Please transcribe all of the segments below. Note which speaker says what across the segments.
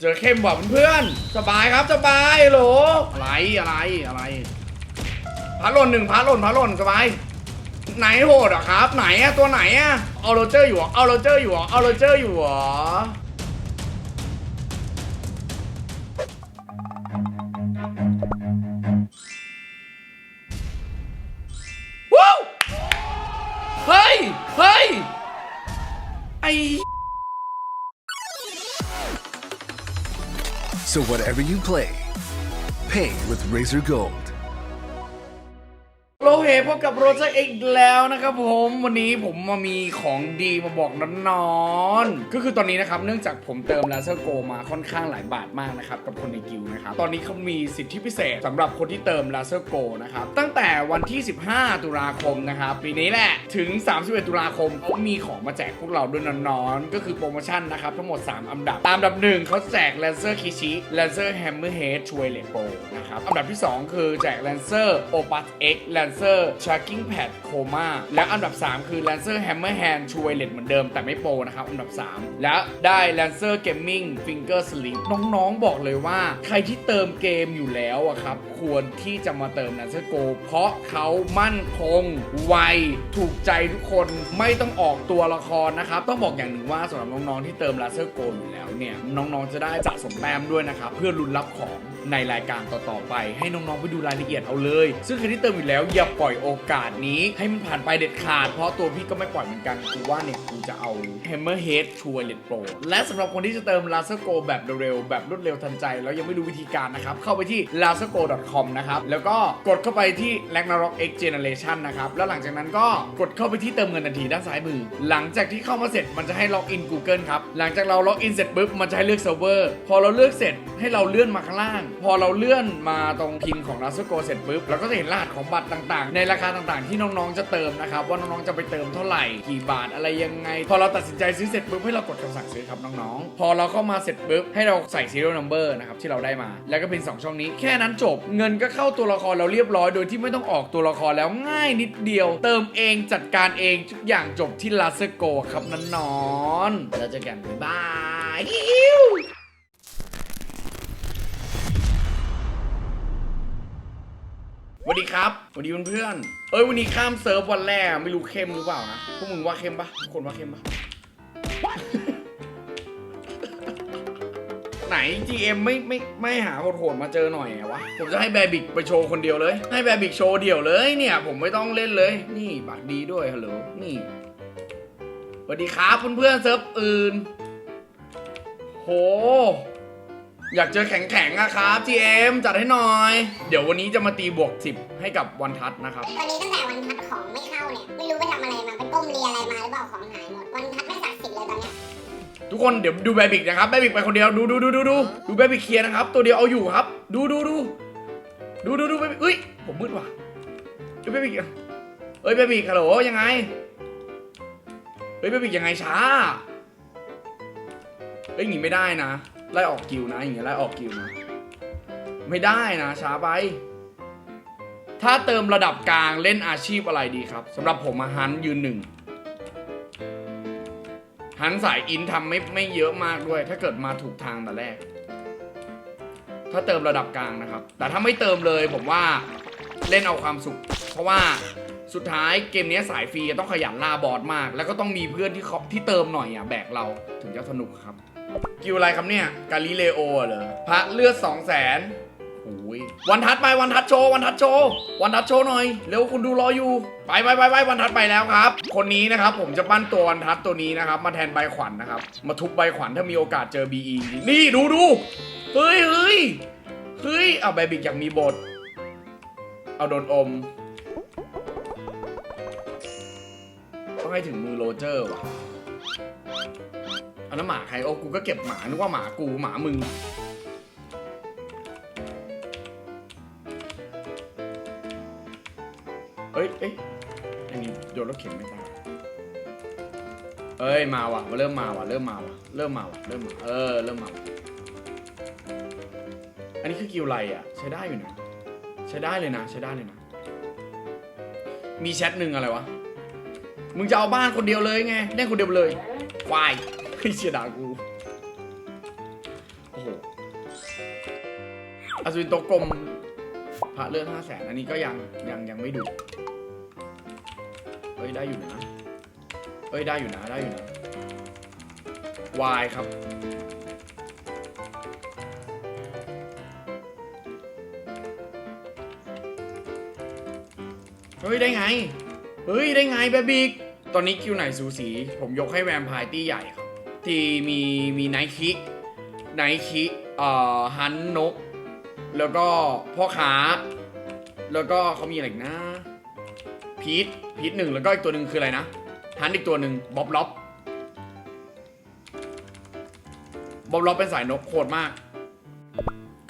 Speaker 1: เจอเข้มว่ะเพื่อนๆสบายครับสบายโหลอะไรอะไรอะไรพาหล่นหนึ่งพาหล่นพาหล่นสบายไหนโหดอะครับ ไหนอะตัวไหนอะเอาโรเจอร์อยู่เหรอเอาโรเจอร์อยู่เหรอเอาโรเจอร์อยู่เหรอ
Speaker 2: So whatever you play, pay with Razor Gold.
Speaker 1: โลเฮพบกับโรเจอร์อีกแล้วนะครับผมวันนี้ผมมามีของดีมาบอกนอนๆก็คือตอนนี้นะครับเนื่องจากผมเติมลาเซอร์โกมาค่อนข้างหลายบาทมากนะครับกับคนในกิวนะครับตอนนี้เขามีสิทธิพิเศษสำหรับคนที่เติมลาเซอร์โกนะครับตั้งแต่วันที่ 15 ตุลาคมนะครับปีนี้แหละถึง 31 ตุลาคมเขามีของมาแจกพวกเราด้วยนอนๆก็คือโปรโมชั่นนะครับทั้งหมด 3 อันดับ ตามอันดับหนึ่งเขาแจกลนเซอร์คิชิลนเซอร์แฮมเมอร์เฮดช่วยเลโปนะครับอันดับที่ 2 คือแจกลนเซอร์โอปัสเอ็กลนเซอร์ชาร์กิ้งแพดโคมาและอันดับ 3 คือแลนเซอร์แฮมเมอร์แฮนช่วยเลตเหมือนเดิมแต่ไม่โปรนะครับ อันดับ 3 และได้แลนเซอร์เกมมิ่งฟิงเกอร์สลิปน้องๆบอกเลยว่า ใครที่เติมเกมอยู่แล้วอะครับ ควรที่จะมาเติมแลนเซอร์โกเพราะเขามั่นคง ไว ถูกใจทุกคนไม่ต้องออกตัวละครนะครับ ต้องบอกอย่างหนึ่งว่าสำหรับน้องๆที่เติมลาเซอร์โกอยู่แล้วเนี่ยน้องๆจะได้สะสมแต้มด้วยนะครับเพื่อลุ้นรับของ ในรายการต่อๆไป ให้น้องๆไปดูรายละเอียดเอาเลย ซึ่งใครที่เติมอยู่แล้วอย่าปล่อยโอกาสนี้ให้มันผ่านไปเด็ดขาด เพราะตัวพี่ก็ไม่ปล่อยเหมือนกันคือว่าเนี่ยกูจะเอา Hammerhead t o i l e t Pro และสำหรับคนที่จะเติม Laser Go แบบเร็วๆแบบรวดเร็วทันใจ แล้วยังไม่รู้วิธีการนะครับ เข้าไปที่ lasergo.com นะครับแล้วก็กดเข้าไปที่ Ragnarok X Generation นะครับแล้วหลังจากนั้นก็กดเข้าไปที่เติมเงินทันทีด้านซ้ายมือ หลังจากที่เข้ามาเสร็จมันจะให้ล็อกอิน Google ครับหลังจากเราล็อกอินเสร็จปุ๊บมันจะให้เลือกเซิร์ฟเวอร์พอเราเลือกเสร็จให้เราเลื่อนมาข้างล่างพอเราเลื่อนมาตรงพิมพ์ของ Laser Go เสร็จปุ๊บเราก็จะเห็นรหัสของบัตรต่างๆ ในราคาต่างๆ ที่น้องๆจะเติมนะครับว่าน้องๆจะไปเติมเท่าไหร่กี่บาทอะไรยังไง พอเราตัดสินใจซื้อเสร็จปุ๊บให้เรากดคำสั่งซื้อครับน้องๆพอเราเข้ามาเสร็จปุ๊บให้เราใส่ serial number นะครับที่เราได้มา แล้วก็เป็นสองช่องนี้แค่นั้นจบ เงินก็เข้าตัวละครเราเรียบร้อยโดยที่ไม่ต้องออกตัวละครแล้วง่ายนิดเดียว เติมเองจัดการเองทุกอย่างจบที่ Laser Go ครับน้องๆแล้วเจอกันบ๊ายบาย วสวัสดีครับสวัสดีเพื่อนๆเอ้ยวันนี้ข้ามเซิร์ฟวันแรกไม่รู้เข้มหรือเปล่านะพวกมึงว่าเข้มปะทุกคนว่าเข้มปะไหน GM ไม่ไม่ไม่หาโหดๆมาเจอหน่อยอะวะ ผมจะให้แบบิกไปโชว์คนเดียวเลย ให้แบบิกโชว์เดี่ยวเลยเนี่ย ผมไม่ต้องเล่นเลย นี่ปากดีด้วยฮัลโหลนี่สวัสดีครับเพื่อนๆเซิร์ฟอื่น โห อยากเจอแข็งๆอะครับ GM จัดให้หน่อย เดี๋ยววันนี้จะมาตีบวก 10 ให้กับวันทัศน์นะครับ
Speaker 3: ตอนนี้ตั้งแต่วันพัดของไม่เข้าเนี่ย ไม่รู้ไปทำอะไรมา ไปก้มเรียอะไรมาหรือเปล่าของหายหมด วันพัดไม่ศักดิ์สิทธิ์เลยตอนเนี้ย
Speaker 1: ทุกคนเดี๋ยวดูแบบิกนะครับแบบิกไปคนเดียวดูดูดูดูดูดูแบบิกเคลียร์นะครับ ตัวเดียวเอาอยู่ครับ ดูดูดูดูดูดูแบบิกเอ้ยผมมืดว่ะดูแบบิกเอ้ยแบบิกฮัลโหลยังไงเฮ้ยแบบิกยังไงช้าเอ้ยหนีไม่ได้นะ ไล่ออกกิวนะอย่างเงี้ยไล่ออกกิวนะไม่ได้นะช้าไป ถ้าเติมระดับกลางเล่นอาชีพอะไรดีครับสำหรับผมมาฮันยืนหนึ่งฮันสายอินทำไม่ไม่เยอะมากด้วย ถ้าเกิดมาถูกทางแต่แรก ถ้าเติมระดับกลางนะครับ แต่ถ้าไม่เติมเลยผมว่าเล่นเอาความสุข เพราะว่าสุดท้ายเกมนี้สายฟรีต้องขยันล่าบอสมาก แล้วก็ต้องมีเพื่อนที่เขาที่เติมหน่อยอะแบกเราถึงจะสนุกครับ กิวอะไรครับเนี่ย กาลิเลโอเหรอ พระเลือดสองแสนวันทัดไปวันทัดโชว์วันทัดโชว์วันทัดโชว์หน่อยเร็วคุณดูรออยู่ ไปไปไปไปวันทัดไปแล้วครับ คนนี้นะครับผมจะปั้นตัววันทัดตัวนี้นะครับมาแทนใบขวัญนะครับ มาทุบใบขวัญถ้ามีโอกาสเจอ BE นี่ดูดูเฮ้ยเฮ้ยเฮ้ยเอาใบบิกอยากมีบท เอาโดนอมต้องให้ถึงมือโรเจอร์ว่ะ อาน้ำหมาใครโอ้กูก็เก็บหมานึกว่าหมากูหมามึงเอ้ยเอ้ยอันนี้โยนรถเข็นไม่ตายเอ้ยมาว่ะมาเริ่มมาว่ะเริ่มมาว่ะเริ่มมาว่ะเริ่มมาเออเริ่มมาอันนี้คือกิวไรอะ ใช้ได้อยู่นะใช้ได้เลยนะ ใช้ได้เลยนะ มีแชทหนึ่งอะไรวะมึงจะเอาบ้านคนเดียวเลยไงเล่นคนเดียวเลยควาย เฮ้ยเชียด่ากู โอ้โหอัศวินโตกลมพระเลือดห้าแสนอันนี้ก็ยังยังยังไม่ดูเอ้ยได้อยู่นะ เอ้ยได้อยู่นะได้อยู่นะวายครับ เฮ้ยได้ไง เฮ้ยได้ไงแบบบิก ตอนนี้คิวไหนสูสี ผมยกให้แวมพร์ตี้ใหญ่ครับ ที่มีมีไนคิไนคิเอ่อฮันนก แล้วก็พ่อค้า แล้วก็เขามีอะไรอีกนะพีทพีทหนึ่งแล้วก็อีกตัวหนึ่งคืออะไรนะฮันอีกตัวหนึ่งบ๊อบล็อบบ๊อบล็อบเป็นสายนกโคตรมาก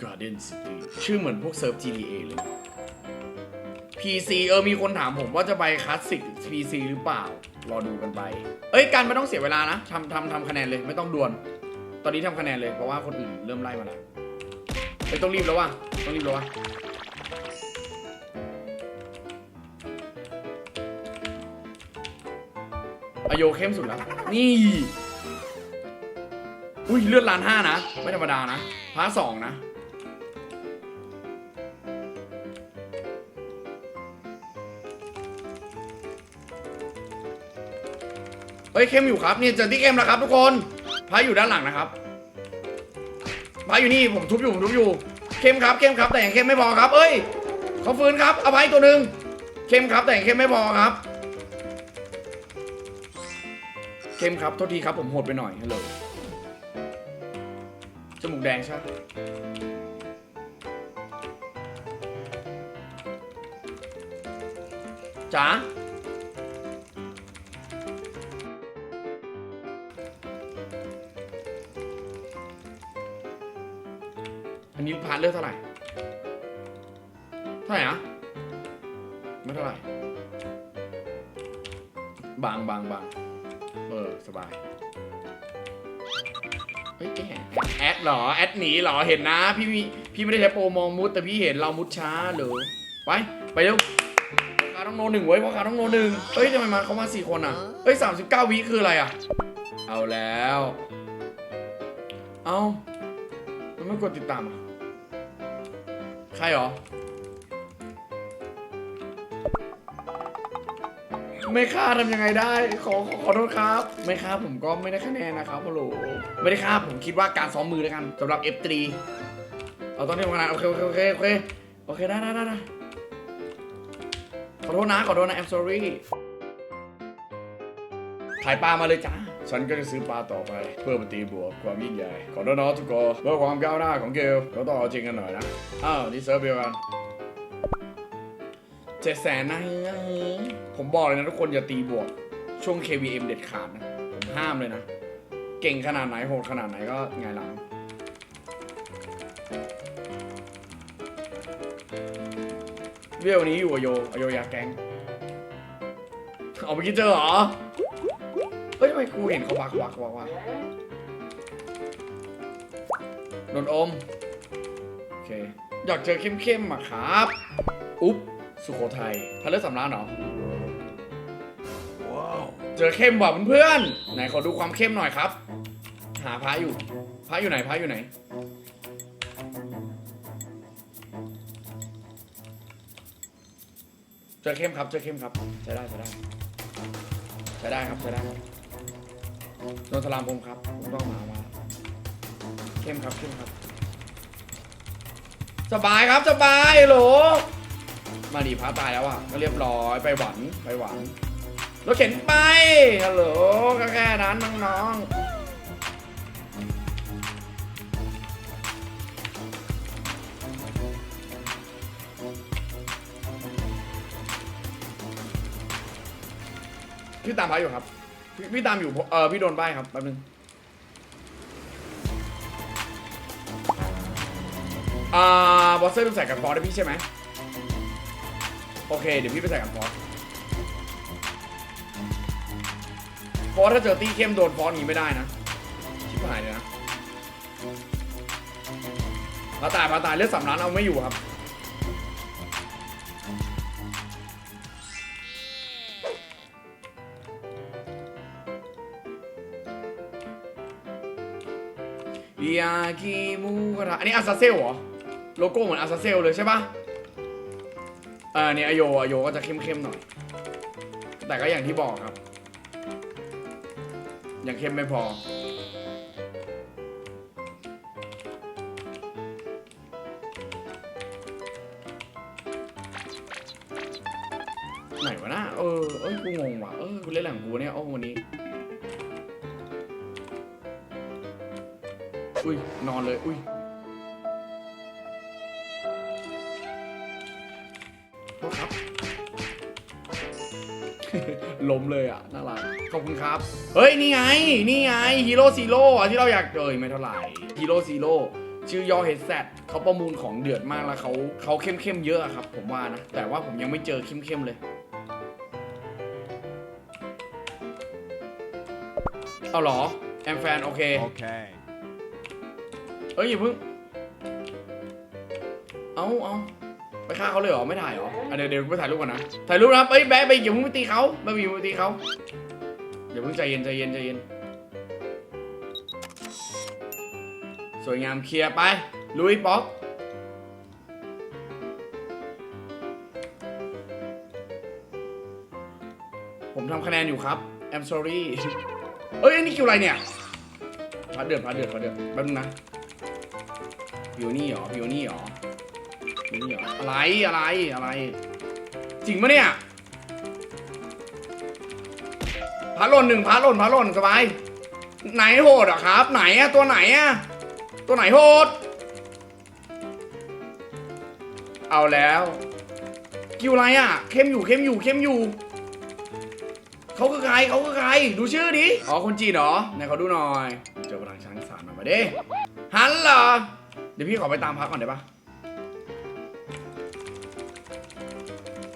Speaker 1: Garden City ชื่อเหมือนพวกเซิร์ฟ GTA เลย PC เออมีคนถามผมว่าจะไปคลาสสิก PC หรือเปล่า รอดูกันไป เอ้ยการไม่ต้องเสียเวลานะทำทำทำคะแนนเลยไม่ต้องด่วลตอนนี้ทำคะแนนเลยเพราะว่าคนอื่นเริ่มไล่มาแล้วเอ้ยต้องรีบแล้วว่ะต้องรีบแล้วว่ะอโยเข้มสุดแล้ว นี่ อุ้ยเลือดล้านห้านะ ไม่ธรรมดานะพาร์ทสองนะ ฮ้ยเข้มอยู่ครับเนี่ยเจอที่เข้มแล้วครับ ทุกคนพระอยู่ด้านหลังนะครับพระอยู่นี่ผมทุบอยู่ผมทุบอยู่ เข้มครับเข้มครับ แต่ยังเข้มไม่พอครับ เอ้ยเขาฟื้นครับเอาไปตัวหนึ่งเข้มครับ แต่ยังเข้มไม่พอครับ เข้มครับโทษทีครับผมโหดไปหน่อยฮัลโหลจมูกแดงใช่ไหมจ๋า นนี้พาร์ทเลือกเท่าไหร่ เท่าไหร่อะไม่เท่าไหร่ บางบางบางเออสบาย เฮ้ยแกแอดเหรอ แอดหนีเหรอ เห็นนะ พี่มีพี่ไม่ได้ใช้โปรมองมุด แต่พี่เห็นเรามุดช้าเหรอ ไป ไปเร็วพ่อค้าต้องโนหนึ่งไว้ยพ่อค้าต้องโนหนึ่งเฮ้ยทำไมมาเขามาสี่คนอะ เฮ้ยสามสิบเก้าวิคืออะไรอะ เอาแล้ว เอามันไม่กดติดตามอะ ใครหรอ ไม่ฆ่าทำยังไงได้ ขอขอขอโทษครับ ไม่ฆ่าผมก็ไม่ได้คะแนนนะครับฮัลโหลไม่ได้ฆ่าผมคิดว่าการซ้อมมือแล้วกันสำหรับ F3 เอาตอนนี้ทำงานโอเคโอเคโอเคโอเคโอเคได้ได้ได้ได้ขอโทษนะขอโทษนะ I'm sorry ถ่ายปลามาเลยจ้า ฉันก็จะซื้อปลาต่อไป เพื่อมาตีบวกความยิ่งใหญ่ขอโทษนทุกคนเพื่อความก้าวหน้าของเกลเราต้องเอาจริงกันหน่อยนะอ้าวนี่เซิร์ฟเดียวกันเจ็ดแสนนะผมบอกเลยนะทุกคนอย่าตีบวก ช่วง KVM เด็ดขาดนะผมห้ามเลยนะ เก่งขนาดไหนโหดขนาดไหนก็ไงหลังเรียกวันนี้อยู่อโยอโยยาแกงเอาไปกินเจอเหรอ เฮ้ยทำไมกูเห็นเขาวักวักวักวักโดนอม โอเค อยากเจอเข้มๆอะครับ อุ๊บ สุโขทัยทะเลสำราญเหรอ ว้าว เจอเข้มว่ะเพื่อนๆ ไหนขอดูความเข้มหน่อยครับ หาพระอยู่ พระอยู่ไหน พระอยู่ไหน เจอเข้มครับ เจอเข้มครับ ใช้ได้ใช้ได้ใช้ได้ครับใช้ได้ครับ โดนสลามผมครับผมต้องมามาเข้มครับเข้มครับ สบายครับสบายโหลมาดีพาตายแล้วอะก็เรียบร้อยไปหวันไปหวันรถเข็นไปฮัลโหลก็แค่นั้นน้องๆพี่ตามพาอยู่ครับ พี่พี่ตามอยู่เออพี่โดนใบครับแป๊บนึงอ่าบอสเซอร์ต้องใส่กับฟอร์ได้พี่ใช่ไหมโอเค เดี๋ยวพี่ไปใส่กับฟอสเพราะว่าถ้าเจอตีเข้มโดนฟอสอย่างนี้ไม่ได้นะชิบหายเลยนะพาตายพาตายเลือดสำล้านเอาไม่อยู่ครับ ยากิมูกระทะอันนี้อาซาเซลเหรอ โลโก้เหมือนอาซาเซลเลยใช่ปะเออเนี่ยอโยอโยก็จะเข้มๆหน่อย แต่ก็อย่างที่บอกครับ ยังเข้มไม่พอ ไหนวะนะเออเอ้ยกูงงว่ะเออกูเล่นหลังกูเนี่ยโอ้วันนี้ อุ้ยนอนเลยอุ้ยโทษครับ ล้มเลยอะน่ารักขอบคุณครับ เฮ้ย นี่ไง นี่ไงฮีโร่ซีโร่อะที่เราอยากเอ่ยไม่เท่าไหร่ฮีโร่ซีโร่ชื่อย่อเฮดแซเขาประมูลของเดือดมากแล้วเขาเขาเข้มเข้มเยอะอะครับ ผมว่านะ แต่ว่าผมยังไม่เจอเข้มเข้มเลยเอาเหรอ แอมแฟน โอเค
Speaker 2: Okay.
Speaker 1: เเอ้ยอย่าเพิ่ง เอาเอาไปฆ่าเขาเลยเหรอ ไม่ถ่ายเหรออะเดี๋ยวเดี๋ยวไปถ่ายรูปก่อนนะ ถ่ายรูปนะครับเอ้ยแบ๊ะไปอย่าเพิ่งไปตีเขาแบ๊ะไปอย่าเพิ่งไปตีเขาอย่าเพิ่งใจเย็นใจเย็นใจเย็น สวยงามเคลียร์ไป ลุยป๊อกผมทำคะแนนอยู่ครับ I'm sorry เอ้ยอันนี่คิวอะไรเนี่ยพาเดือดพาเดือดพาเดือดแป๊บนึงนะ พิวนี่เหรอพิวนี่เหรอพิวนี่เหรออะไรอะไรอะไร จริงปะเนี่ยพาหล่นหนึ่งพาหล่นพาหล่นสบายไหนโหดอะครับ ไหนอะตัวไหนอะตัวไหนโหด เอาแล้วคิวอะไรอะเข้มอยู่เข้มอยู่เข้มอยู่เขาคือใครเขาคือใคร ดูชื่อดิอ๋อคนจีนเหรอไหนเขาดูหน่อย เจอพลังช้างสารมามาดิหันเหรอเดี๋ยวพี่ขอไปตามพักก่อนได้ปะ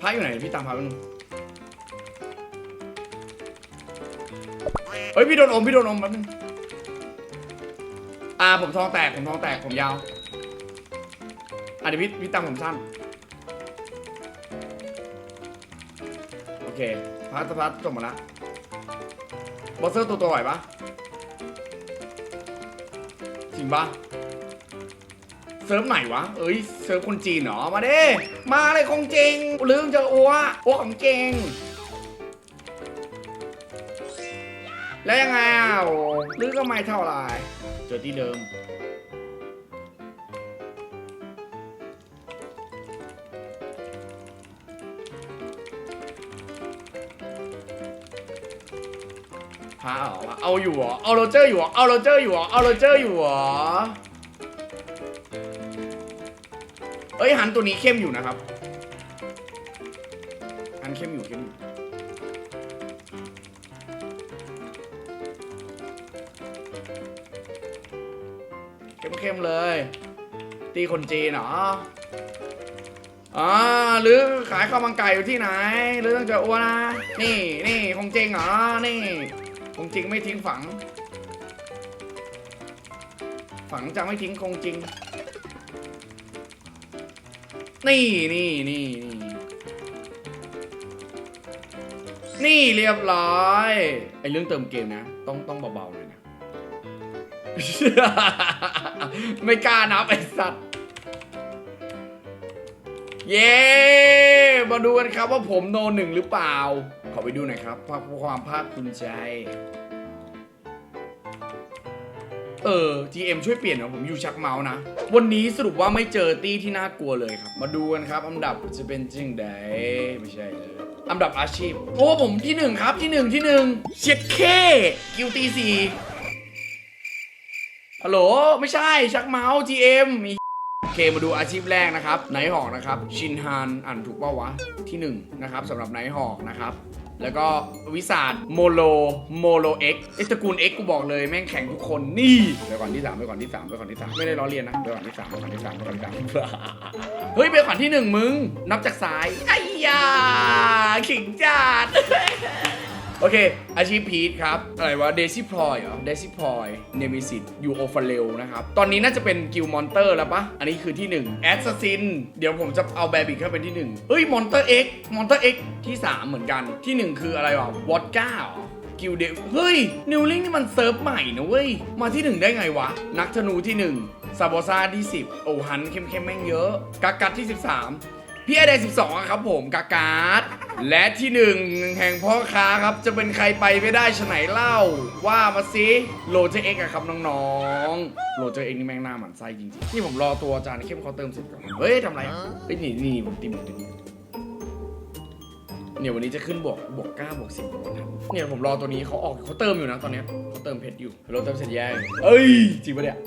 Speaker 1: พักอยู่ไหนเดี๋ยวพี่ตามพักแป๊บนึงเฮ้ยพี่โดนอมพี่โดนอมแป๊บนึงอ่าผมทองแตกผมทองแตกผมยาวอะเดี๋ยวพี่พี่ตามผมสั้นโอเคพัดพัดจบหมดละบอสเซอร์ตัวตัวไหวปะจริงปะ ซิร์ฟไหนวะ เอ้ยเซิร์ฟคนจีนเหรอ มาเด้มาเลยคงจริงลืมเจออัวอัวของเก่งแล้วยังไงอะลือก็ไม่เท่าไรเจอที่เดิม พาเหรอเอาอยู่เหรอ เอาโรเจอร์อยู่เหรอ เอาโรเจอร์อยู่เหรอ เอาโรเจอร์อยู่เหรอ อ้ยหันตัวนี้เข้มอยู่นะครับหันเข้มอยู่เข้มอยู่เข้มๆเลย ตีคนจีนเหรออ่าหรือขายข้าวมันไก่อยู่ที่ไหน หรือต้องเจออ้วนนะนี่นี่คงจริงเหรอ นี่คงจริงไม่ทิ้งฝัง ฝังจะไม่ทิ้งคงจริง นี่นี่นี่นี่นี่เรียบร้อยไอเรื่องเติมเกมนะ ต้องต้องเบาๆหน่อยนะ ไม่กล้านับไอสัตว์ เย้ มาดูกันครับว่าผมโนหนึ่งหรือเปล่า ขอไปดูหน่อยครับภาพความภาคภูมิใจ เออ GM ช่วยเปลี่ยนน่อยผมอยู่ชักเมาส์นะ วันนี้สรุปว่าไม่เจอตี้ที่น่ากลัวเลยครับ มาดูกันครับอันดับจะเป็นจริงใดไม่ใช่เลยอันดับอาชีพ โอ้ผมที่หนึ่งครับที่หนึ่งที่หนึ่งเช็ดเคกิวตีสี่ฮัลโหลไม่ใช่ชักเมาส์ GM มีโอเคมาดูอาชีพแรกนะครับไนท์หอกนะครับ ชินฮานอ่านถูกป่าวะที่หนึ่งนะครับสำหรับไนท์หอกนะครับ แล้วก็วิสาดโมโลโมโลเอ็กไอตระกูล X กูบอกเลยแม่งแข่งทุกคนนี่ไปก่อนที่สามไปก่อนที่สามไปก่อนที่สามไม่ได้ล้อเลียนนะไปก่อนที่สามไปก่อนที่สามไปก่อนที่สามเฮ้ยไปก่อนที่หนึ่งมึง นับจากซ้ายไอ้ยาขิงจัด โอเค อาชีพพีทครับ อะไรวะ เดซิพลอยเหรอ เดซิพลอย เนมิสิตยูโอฟาเรลนะครับ ตอนนี้น่าจะเป็นกิลมอนเตอร์แล้วปะอันนี้คือที่ 1 แอสซัสซิน เดี๋ยวผมจะเอาแบบิกเข้าเป็นที่ 1 เฮ้ย มอนเตอร์เอ็กมอนเตอร์เอ็กที่ 3 เหมือนกัน ที่ 1 คืออะไรวะ วอดก้ากิลเดเฮ้ย นิวลิงนี่มันเซิร์ฟใหม่นะเว้ย มาที่ 1 ได้ไงวะ นักธนูที่ 1ซาโบซาที่ 10 โอฮันเข้มๆแม่งเยอะกากัดที่ 13 พี่ไอเดน12อะครับผมกาการ์ดและที่หนึ่งแห่งพ่อค้าครับจะเป็นใครไปไม่ได้ชะไหนเล่า ว่ามาสิโรเจอร์เอ็กครับน้องๆโรเจอร์เอ็กนี่แม่งหน้าหมันไส้จริงๆนี่ผมรอตัวอาจารย์เข้มเขาเติมเสร็จก่อนเฮ้ยทำไรเฮ้ยนี่นี่ผมติมติมเนี่ยวันนี้จะขึ้นบวกบวก9บวก10บวกทันเนี่ยผมรอตัวนี้เขาออกเขาเติมอยู่นะตอนเนี้ยเขาเติมเพชรอยู่เราเติมเสร็จแย่เอ้ยจริงปะเนี่ย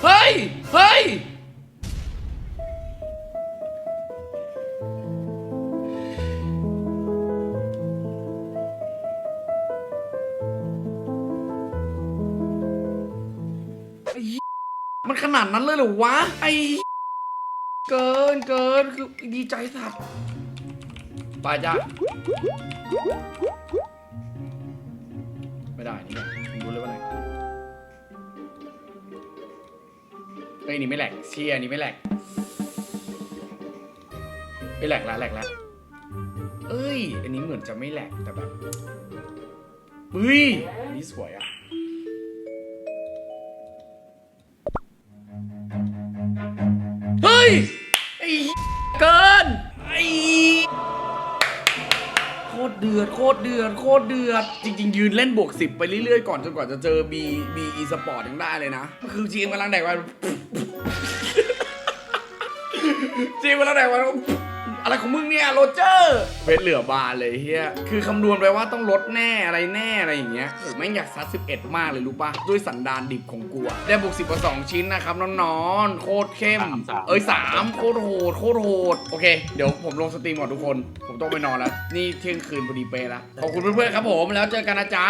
Speaker 1: เฮ้ย เฮ้ย ไอ้เหี้ยมันขนาดนั้นเลยเหรอวะ ไอ้เกินเกินคือดีใจสัตว์ไปจ้ะ ไม่ได้นี่ไงรู้เลยว่าอะไรเอ้ยนี่ไม่แหลกเชียร์นี่ไม่แหลกไม่แหลกแล้วแหลกแล้วเอ้ย อันนี้เหมือนจะไม่แหลกแต่แบบเฮ้ยอันนี้สวยอะ ตรเดือดโคตรเดือด จริง ๆ ยืนเล่นบวกสิบไปเรื่อยๆ ก่อนจนกว่าจะเจอ B B E Sport ยังได้เลยนะ คือจีมกำลังแดกวันจีมกำลังแดกวัน อะไรของมึงเนี่ยโรเจอร์เวทเหลือบานเลยเฮียคือคำนวณไปว่าต้องลดแน่อะไรแน่อะไรอย่างเงี้ยผมไม่งอยากซัด11 มากเลยรู้ปะด้วยสันดานดิบของกูอะได้บวก10กว่า2ชิ้นนะครับน้องๆโคตรเข้ม
Speaker 4: สามสาม
Speaker 1: เอ้ยสามโคตรโหดโคตรโหดโอเค เดี๋ยวผมลงสตรีมก่อนทุกคน ผมต้องไปนอนแล้ว นี่เที่ยงคืนพอดีเป๊ะแล้วขอบคุณเพื่อนๆครับผมแล้วเจอกันนะจ๊ะ